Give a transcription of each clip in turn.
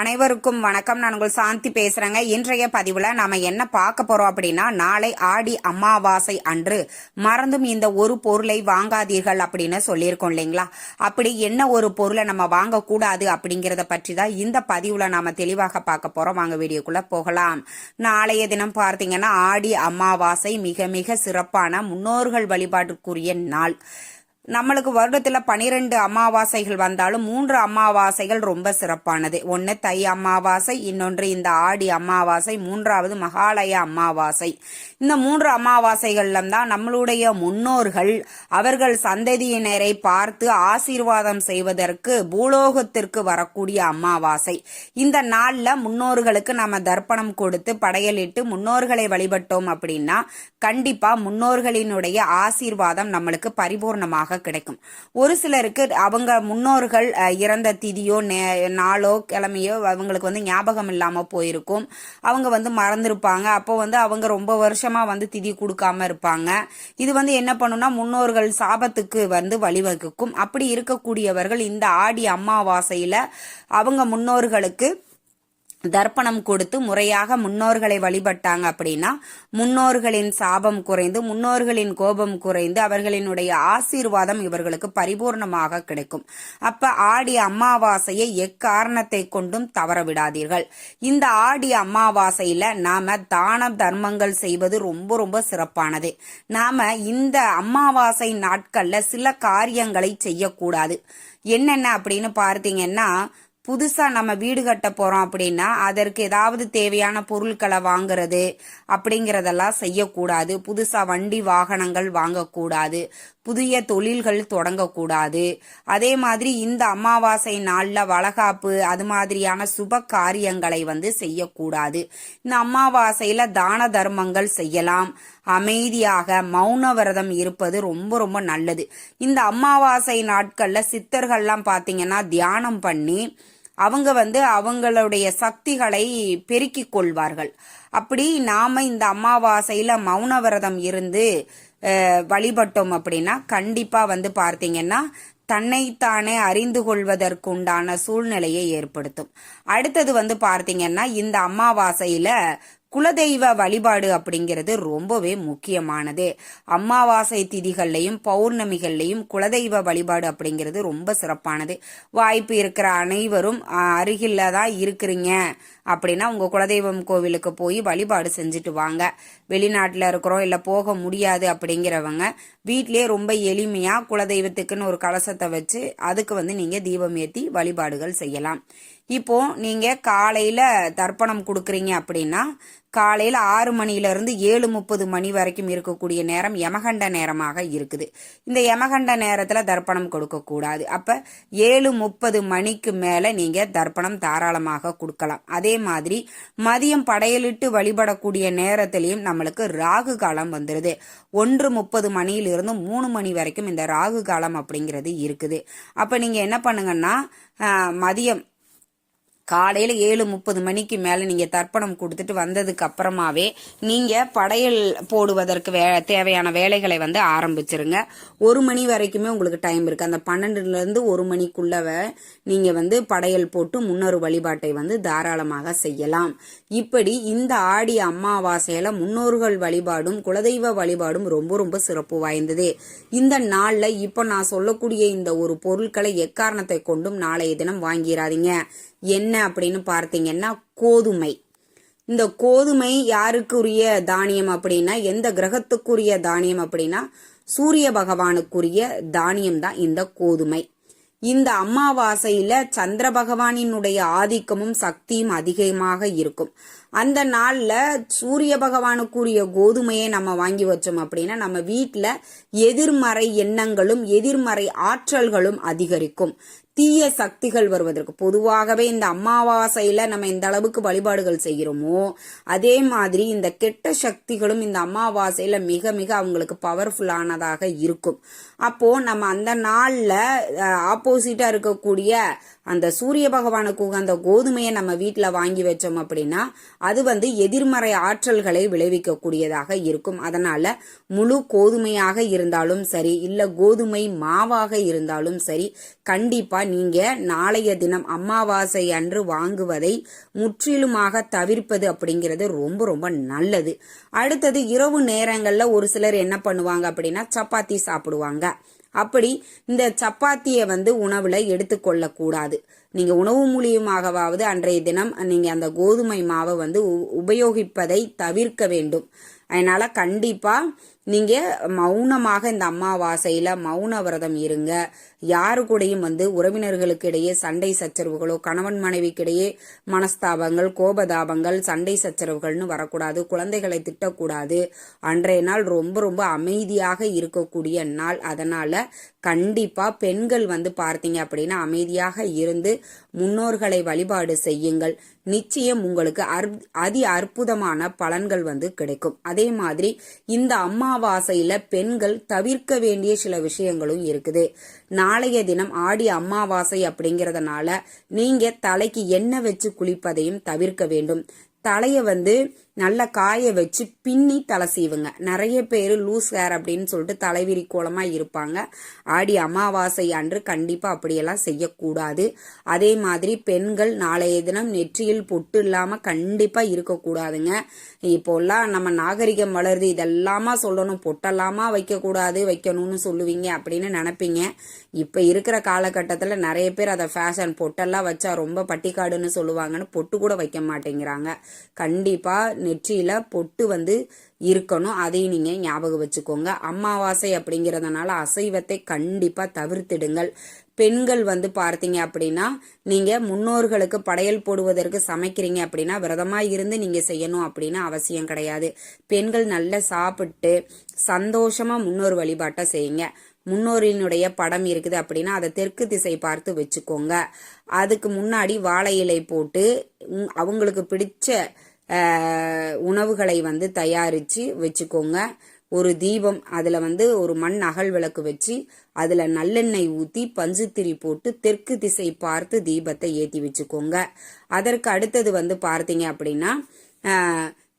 அனைவருக்கும் வணக்கம். நான் உங்கள் சாந்தி பேசுறேங்க. இன்றைய பதிவுல நாம என்ன பார்க்க போறோம் அப்படின்னா நாளை ஆடி அமாவாசை அன்று மறந்தும் இந்த ஒரு பொருளை வாங்காதீர்கள் அப்படின்னு சொல்லியிருக்கோம் இல்லைங்களா? அப்படி என்ன ஒரு பொருளை நம்ம வாங்கக்கூடாது அப்படிங்கிறத பற்றி தான் இந்த பதிவுல நாம தெளிவாக பார்க்க போறோம். வாங்க வீடியோக்குள்ள போகலாம். நாளைய தினம் பார்த்தீங்கன்னா ஆடி அமாவாசை மிக மிக சிறப்பான முன்னோர்கள் வழிபாட்டுக்குரிய நாள். நம்மளுக்கு வருடத்துல பனிரெண்டு அமாவாசைகள் வந்தாலும் மூன்று அமாவாசைகள் ரொம்ப சிறப்பானது. ஒன்று தை அமாவாசை இன்னொன்று இந்த ஆடி அமாவாசை மூன்றாவது மகாலய அமாவாசை. இந்த மூன்று அமாவாசைகள்ல தான் நம்மளுடைய முன்னோர்கள் அவர்கள் சந்ததியினரை பார்த்து ஆசீர்வாதம் செய்வதற்கு பூலோகத்திற்கு வரக்கூடிய அமாவாசை. இந்த நாள்ல முன்னோர்களுக்கு நம்ம தர்ப்பணம் கொடுத்து படையலிட்டு முன்னோர்களை வழிபட்டோம் அப்படின்னா கண்டிப்பா முன்னோர்களினுடைய ஆசீர்வாதம் நம்மளுக்கு பரிபூர்ணமாக கிடைக்கும். ஒரு சிலருக்கு அவங்க முன்னோர்கள் இறந்த திதியோ நே- நாளோ கிழமையோ அவங்களுக்கு வந்து ஞாபகம் இல்லாமல் போயிருக்கும். அவங்க வந்து மறந்துருப்பாங்க. அப்போ வந்து அவங்க ரொம்ப வருஷமாக வந்து திதி கொடுக்காம இருப்பாங்க. இது வந்து என்ன பண்ணும்னா முன்னோர்கள் சாபத்துக்கு வந்து வழிவகுக்கும். அப்படி இருக்கக்கூடியவர்கள் இந்த ஆடி அம்மாவாசையில் அவங்க முன்னோர்களுக்கு தர்ப்பணம் கொடுத்து முறையாக முன்னோர்களை வழிபட்டாங்க அப்படின்னா முன்னோர்களின் சாபம் குறைந்து முன்னோர்களின் கோபம் குறைந்து அவர்களினுடைய ஆசீர்வாதம் இவர்களுக்கு பரிபூர்ணமாக கிடைக்கும். அப்ப ஆடி அமாவாசையை எக்காரணத்தை கொண்டும் தவற விடாதீர்கள். இந்த ஆடி அமாவாசையில நாம தான தர்மங்கள் செய்வது ரொம்ப ரொம்ப சிறப்பானது. நாம இந்த அமாவாசை நாட்கள்ல சில காரியங்களை செய்யக்கூடாது. என்னென்ன அப்படின்னு பார்த்தீங்கன்னா புதுசா நம்ம வீடு கட்ட போறோம் அப்படின்னா அதற்கு ஏதாவது தேவையான பொருட்களை வாங்குறது அப்படிங்கறதெல்லாம் செய்யக்கூடாது. புதுசா வண்டி வாகனங்கள் வாங்கக்கூடாது. புதிய தொழில்கள் தொடங்கக்கூடாது. அதே மாதிரி இந்த அமாவாசை நாளில் வளகாப்பு அது மாதிரியான சுப காரியங்களை வந்து செய்யக்கூடாது. இந்த அமாவாசையில் தான தர்மங்கள் செய்யலாம். அமைதியாக மௌன விரதம் இருப்பது ரொம்ப ரொம்ப நல்லது. இந்த அமாவாசை நாட்களில் சித்தர்கள்லாம் பார்த்தீங்கன்னா தியானம் பண்ணி அவங்க வந்து அவங்களுடைய சக்திகளை பெருக்கிக் கொள்வார்கள். அப்படி நாம இந்த அமாவாசையில மௌன விரதம் இருந்து வழிபட்டோம் அப்படின்னா கண்டிப்பா வந்து பார்த்தீங்கன்னா தன்னைத்தானே அறிந்து கொள்வதற்குண்டான சூழ்நிலையை ஏற்படுத்தும். அடுத்தது வந்து பார்த்தீங்கன்னா இந்த அமாவாசையில குலதெய்வ வழிபாடு அப்படிங்கிறது ரொம்பவே முக்கியமானது. அமாவாசை திதிகள்லையும் பௌர்ணமிகள்லையும் குலதெய்வ வழிபாடு அப்படிங்கிறது ரொம்ப சிறப்பானது. வாய்ப்பு இருக்கிற அனைவரும் அருகில் தான் இருக்கிறீங்க அப்படின்னா உங்க குலதெய்வம் கோவிலுக்கு போய் வழிபாடு செஞ்சுட்டு வாங்க. வெளிநாட்டில் இருக்கிறோம் இல்லை போக முடியாது அப்படிங்கிறவங்க வீட்டிலேயே ரொம்ப எளிமையா குலதெய்வத்துக்குன்னு ஒரு கலசத்தை வச்சு அதுக்கு வந்து நீங்க தீபம் ஏற்றி வழிபாடுகள் செய்யலாம். இப்போ நீங்க காலையில தர்ப்பணம் கொடுக்குறீங்க அப்படின்னா காலையில ஆறு மணியிலிருந்து ஏழு முப்பது மணி வரைக்கும் இருக்கக்கூடிய நேரம் யமகண்ட நேரமாக இருக்குது. இந்த யமகண்ட நேரத்துல தர்ப்பணம் கொடுக்கக்கூடாது அப்போ அப்ப ஏழு முப்பது மணிக்கு மேல நீங்க தர்ப்பணம் தாராளமாக கொடுக்கலாம். அதே மாதிரி மதியம் படையலிட்டு வழிபடக்கூடிய நேரத்திலையும் நம்மளுக்கு ராகு காலம் வந்துருது. ஒன்று முப்பது மணியிலிருந்து மூணு மணி வரைக்கும் இந்த ராகு காலம் அப்படிங்கிறது இருக்குது. அப்ப நீங்க என்ன பண்ணுங்கன்னா மதியம் காலையில் ஏழு முப்பது மணிக்கு மேலே நீங்கள் தர்ப்பணம் கொடுத்துட்டு வந்ததுக்கு அப்புறமாவே நீங்கள் படையல் போடுவதற்கு வே தேவையான வேலைகளை வந்து ஆரம்பிச்சிருங்க. ஒரு மணி வரைக்குமே உங்களுக்கு டைம் இருக்குது அந்த பன்னெண்டுலேருந்து ஒரு மணிக்குள்ளவே நீங்கள் வந்து படையல் போட்டு முன்னொரு வழிபாட்டை வந்து தாராளமாக செய்யலாம். இப்படி இந்த ஆடி அமாவாசையில் முன்னோர்கள் வழிபாடும் குலதெய்வ வழிபாடும் ரொம்ப ரொம்ப சிறப்பு வாய்ந்தது. இந்த நாளில் இப்போ நான் சொல்லக்கூடிய இந்த ஒரு பொருட்களை எக்காரணத்தை கொண்டும் நாளைய தினம் வாங்கிடாதீங்க என்ன என்ன அப்படின்னு பார்த்தீங்கன்னா கோதுமை. இந்த கோதுமை யாருக்குரிய தானியம் அப்படின்னா எந்த கிரகத்துக்குரிய தானியம் அப்படின்னா சூரிய பகவானுக்குரிய தானியம் தான் இந்த கோதுமை. இந்த அமாவாசையில சந்திர பகவானினுடைய ஆதிக்கமும் சக்தியும் அதிகமாக இருக்கும். அந்த நாள்ல சூரிய பகவானுக்குரிய கோதுமையை நம்ம வாங்கி வச்சோம் அப்படின்னா நம்ம வீட்டில் எதிர்மறை எண்ணங்களும் எதிர்மறை ஆற்றல்களும் அதிகரிக்கும். தீய சக்திகள் வருவதற்கு பொதுவாகவே இந்த அமாவாசையில நம்ம இந்த அளவுக்கு வழிபாடுகள் செய்கிறோமோ அதே மாதிரி இந்த கெட்ட சக்திகளும் இந்த அமாவாசையில மிக மிக அவங்களுக்கு பவர்ஃபுல்லானதாக இருக்கும். அப்போ நம்ம அந்த நாள்ல ஆப்போசிட்டா இருக்கக்கூடிய அந்த சூரிய பகவானுக்கு உகந்த கோதுமையை நம்ம வீட்டில் வாங்கி வச்சோம் அப்படின்னா அது வந்து எதிர்மறை ஆற்றல்களை விளைவிக்கக்கூடியதாக இருக்கும். அதனால முழு கோதுமையாக இருந்தாலும் சரி இல்லை கோதுமை மாவாக இருந்தாலும் சரி கண்டிப்பா நீங்க நாளைய தினம் அமாவாசை அன்று வாங்குவதை முற்றிலுமாக தவிர்ப்பது அப்படிங்கிறது ரொம்ப ரொம்ப நல்லது. அடுத்தது இரவு நேரங்கள்ல ஒரு சிலர் என்ன பண்ணுவாங்க அப்படின்னா சப்பாத்தி சாப்பிடுவாங்க. அப்படி இந்த சப்பாத்தியை வந்து உணவுல எடுத்துக்கொள்ள கூடாது. நீங்க உணவு மூலியமாகவாவது அன்றைய தினம் நீங்க அந்த கோதுமை மாவை வந்து உ- உபயோகிப்பதை தவிர்க்க வேண்டும். அதனால கண்டிப்பா நீங்க மௌனமாக இந்த அமாவாசையில மௌன விரதம் இருங்க. யாரு கூடயும் வந்து உறவினர்களுக்கு இடையே சண்டை சச்சரவுகளோ கணவன் மனைவிக்கிடையே மனஸ்தாபங்கள் கோபதாபங்கள் சண்டை சச்சரவுகள்னு வரக்கூடாது. குழந்தைகளை திட்டக்கூடாது. அன்றைய நாள் ரொம்ப ரொம்ப அமைதியாக இருக்கக்கூடிய நாள். அதனால கண்டிப்பா பெண்கள் வந்து பார்த்தீங்க அப்படின்னா அமைதியாக இருந்து முன்னோர்களை வழிபாடு செய்யுங்கள். நிச்சயம் உங்களுக்கு அற்- அதி அற்புதமான பலன்கள் வந்து கிடைக்கும். அதே மாதிரி இந்த அம்மாவாசையில பெண்கள் தவிர்க்க வேண்டிய சில விஷயங்களும் இருக்குது. நான் நாளைய தினம் ஆடி அமாவாசை அப்படிங்கறதுனால நீங்க தலைக்கு எண்ணெய் வச்சு குளிப்பதையும் தவிர்க்க வேண்டும். தலையை வந்து நல்லா காய வச்சு பின்னி தலை சீவுங்க. நிறைய பேர் லூஸ் ஹேர் அப்படின்னு சொல்லிட்டு தலைவிரி கோலமாக இருப்பாங்க. ஆடி அமாவாசை அன்று கண்டிப்பாக அப்படியெல்லாம் செய்யக்கூடாது. அதே மாதிரி பெண்கள் நாளைய தினம் நெற்றியில் பொட்டு இல்லாமல் கண்டிப்பாக இருக்கக்கூடாதுங்க. இப்போல்லாம் நம்ம நாகரிகம் வளருது இதெல்லாமா சொல்லணும். பொட்டெல்லாமா வைக்கக்கூடாது வைக்கணும்னு சொல்லுவீங்க அப்படின்னு நினைப்பீங்க. இப்போ இருக்கிற காலகட்டத்தில் நிறைய பேர் அதை ஃபேஷன் பொட்டெல்லாம் வச்சா ரொம்ப பட்டிக்காடுன்னு சொல்லுவாங்கன்னு பொட்டு கூட வைக்க மாட்டேங்கிறாங்க. கண்டிப்பாக நெற்றியில பொட்டு வந்து இருக்கணும். அதையும் நீங்க ஞாபகம் வச்சுக்கோங்க. அமாவாசை அப்படிங்கிறதுனால அசைவத்தை கண்டிப்பா தவிர்த்திடுங்கள். பெண்கள் வந்து பார்த்தீங்க அப்படின்னா நீங்க முன்னோர்களுக்கு படையல் போடுவதற்கு சமைக்கிறீங்க அப்படின்னா விரதமா இருந்து நீங்க செய்யணும் அப்படின்னு அவசியம் கிடையாது. பெண்கள் நல்லா சாப்பிட்டு சந்தோஷமா முன்னோர் வழிபாட்டை செய்யுங்க. முன்னோரினுடைய படம் இருக்குது அப்படின்னா அதை தெற்கு திசை பார்த்து வச்சுக்கோங்க. அதுக்கு முன்னாடி வாழை இலை போட்டு அவங்களுக்கு பிடிச்ச உணவுகளை வந்து தயாரித்து வச்சுக்கோங்க. ஒரு தீபம் அதில் வந்து ஒரு மண் அகல் விளக்கு வச்சு அதில் நல்லெண்ணெய் ஊற்றி பஞ்சுத்திரி போட்டு தெற்கு திசை பார்த்து தீபத்தை ஏற்றி வச்சுக்கோங்க. அதற்கு அடுத்தது வந்து பார்த்தீங்க அப்படின்னா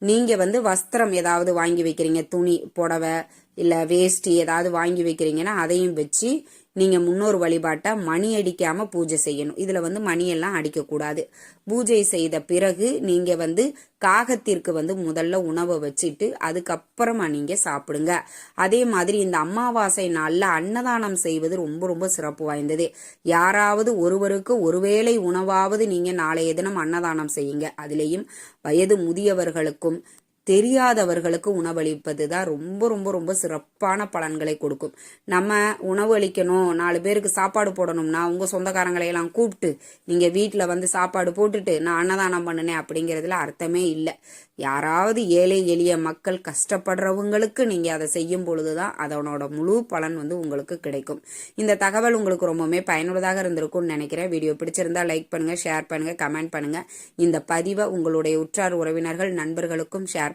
நீங்கள் வந்து வஸ்திரம் ஏதாவது வாங்கி வைக்கிறீங்க துணி புடவை இல்லை வேஷ்டி ஏதாவது வாங்கி வைக்கிறீங்கன்னா அதையும் வச்சு நீங்கள் முன்னோர் வழிபாட்டை மணி அடிக்காமல் பூஜை செய்யணும். இதில் வந்து மணியெல்லாம் அடிக்கக்கூடாது. பூஜை செய்த பிறகு நீங்கள் வந்து காகத்திற்கு வந்து முதல்ல உணவை வச்சுட்டு அதுக்கப்புறமா நீங்கள் சாப்பிடுங்க. அதே மாதிரி இந்த அமாவாசை நாளில் அன்னதானம் செய்வது ரொம்ப ரொம்ப சிறப்பு வாய்ந்தது. யாராவது ஒருவருக்கு ஒருவேளை உணவாவது நீங்கள் நாளைய தினம் அன்னதானம் செய்யுங்க. அதுலேயும் வயது முதியவர்களுக்கும் தெரியாதவர்களுக்கு உணவளிப்பது தான் ரொம்ப ரொம்ப ரொம்ப சிறப்பான பலன்களை கொடுக்கும். நம்ம உணவளிக்கணும் நாலு பேருக்கு சாப்பாடு போடணும்னா உங்கள் சொந்தக்காரங்களையெல்லாம் கூப்பிட்டு நீங்கள் வீட்டில் வந்து சாப்பாடு போட்டுட்டு நான் அன்னதானம் பண்ணினேன் அப்படிங்கிறதுல அர்த்தமே இல்லை. யாராவது ஏழை எளிய மக்கள் கஷ்டப்படுறவங்களுக்கு நீங்கள் அதை செய்யும் பொழுது தான் அதனோட முழு பலன் வந்து உங்களுக்கு கிடைக்கும். இந்த தகவல் உங்களுக்கு ரொம்பவுமே பயனுள்ளதாக இருந்திருக்கும்னு நினைக்கிறேன். வீடியோ பிடிச்சிருந்தா லைக் பண்ணுங்கள் ஷேர் பண்ணுங்கள் கமெண்ட் பண்ணுங்கள் இந்த பதிவை உங்களுடைய உற்றார் உறவினர்கள் நண்பர்களுக்கும் ஷேர்